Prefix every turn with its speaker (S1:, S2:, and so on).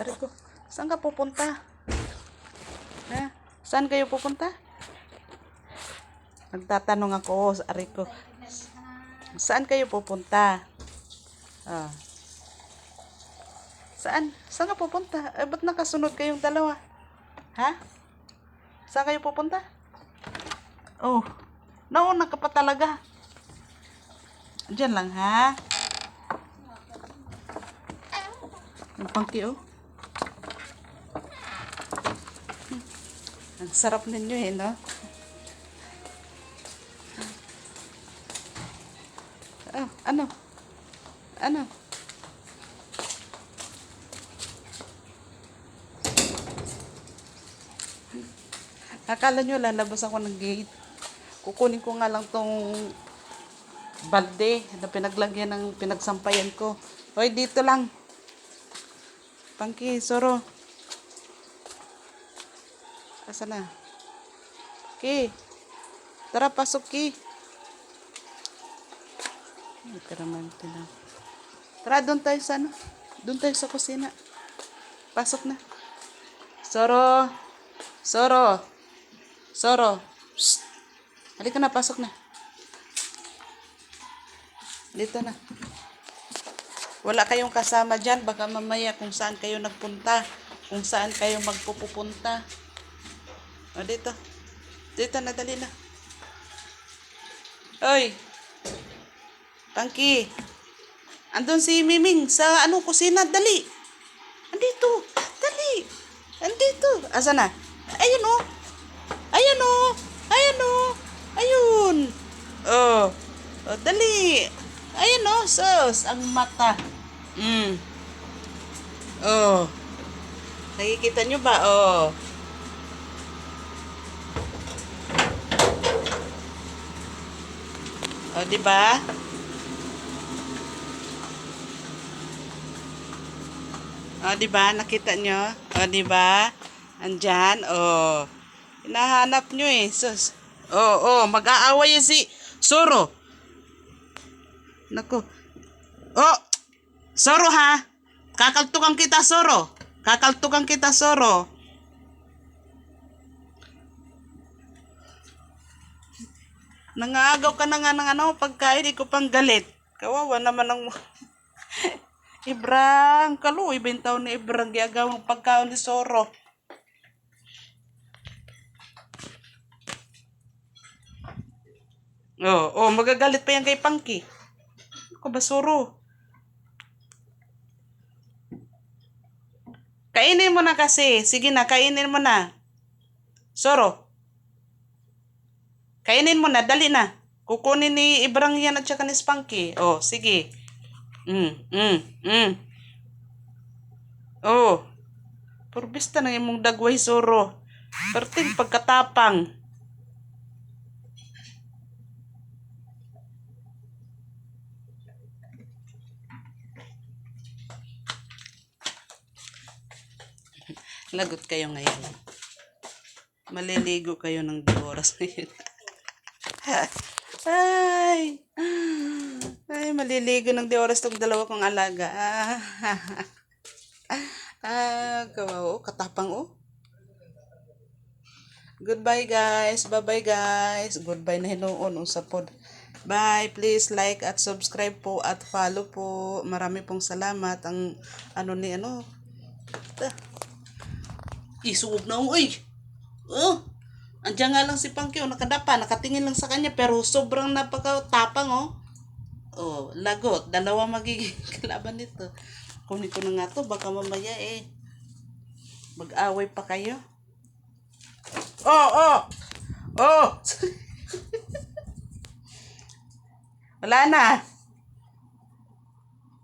S1: Aray ko, saan ka pupunta? Ha? Saan kayo pupunta? Nagtatanong ako, aray ko. Saan kayo pupunta? Ah. Saan? Saan ka pupunta? Eh, ba't nakasunod kayong dalawa? Ha? Saan kayo pupunta? Oh, nauna ka pa talaga. Diyan lang, ha? Ang pangki, oh. Ang sarap ninyo, eh, no? Oh, ano? Ano? Akala nyo lalabas ako ng gate. Kukunin ko nga lang tong balde na pinaglagyan ng pinagsampayan ko. Hoy, dito lang. Pangki, soro. Asa na? Ki. Tara, pasok, Ki. Ay, tara man, tara. Tara, doon tayo sa ano? Doon tayo sa kusina. Pasok na. Soro. Soro. Soro. Psst. Halika na, pasok na. Dito na. Wala kayong kasama dyan. Baka mamaya kung saan kayo nagpunta. Kung saan kayo magpupunta. O, dito. Dito na, dali na. Oy. Pangki. Andun si Miming sa ano kusina. Dali. Andito. Dali. Andito. Asa na? Ayun oh. Ayan oh. Ayan oh. Ayun. Oh. Oh, dali. Ayan oh, sus. Ang mata. Mm. Oh. Nakikita nyo ba? Oh. Oh, di ba? Oh, di ba? Nakita nyo? Oh, di ba? Andyan, oh. Hinahanap nyo eh. Sus. Oh, oh, mag-aaway si Soro. Nako. Oh, Soro ha? Kakaltukan kita, Soro. Kakaltukan kita, Soro. Nangaagaw ka na nga ng ano, pagkain, ko pang galit. Kawawa naman ng... Ibrang, kaluoy ba yung taon ni Ibrang giagaw ng pagkaon ni Soro? Oh, oh, magagalit pa yan kay Pangki. Ako ba, Soro? Kainin mo na kasi. Sige na, kainin mo na. Soro. Kainin mo na, dali na. Kukunin ni Ibrang yan at saka ni Spanky. Oh, sige. Mm, mm, mm. Oh. Purbista na imong dagway soro. Perting pagkatapang. Lagot kayo ngayon. Maliligo kayo ng oras ngayon. Ay! Ay, maliligo ng di oras tong dalawa kong alaga. Ah, kawawa. Oh, katapang oh. Goodbye guys. Bye-bye guys. Goodbye na hinuon sa pod. Bye. Please like at subscribe po at follow po. Marami pong salamat. Ang ano ni ano. Ah. Isuog na oh. Uy. Oh. Andiyan nga lang si Pangkyo, nakadapa, nakatingin lang sa kanya, pero sobrang napaka-tapang, oh. Oh, lagot. Dalawa magiging kalaban nito. Kunin ko na nga to, baka mamaya eh. Mag-away pa kayo. Oh, oh! Oh! Wala na.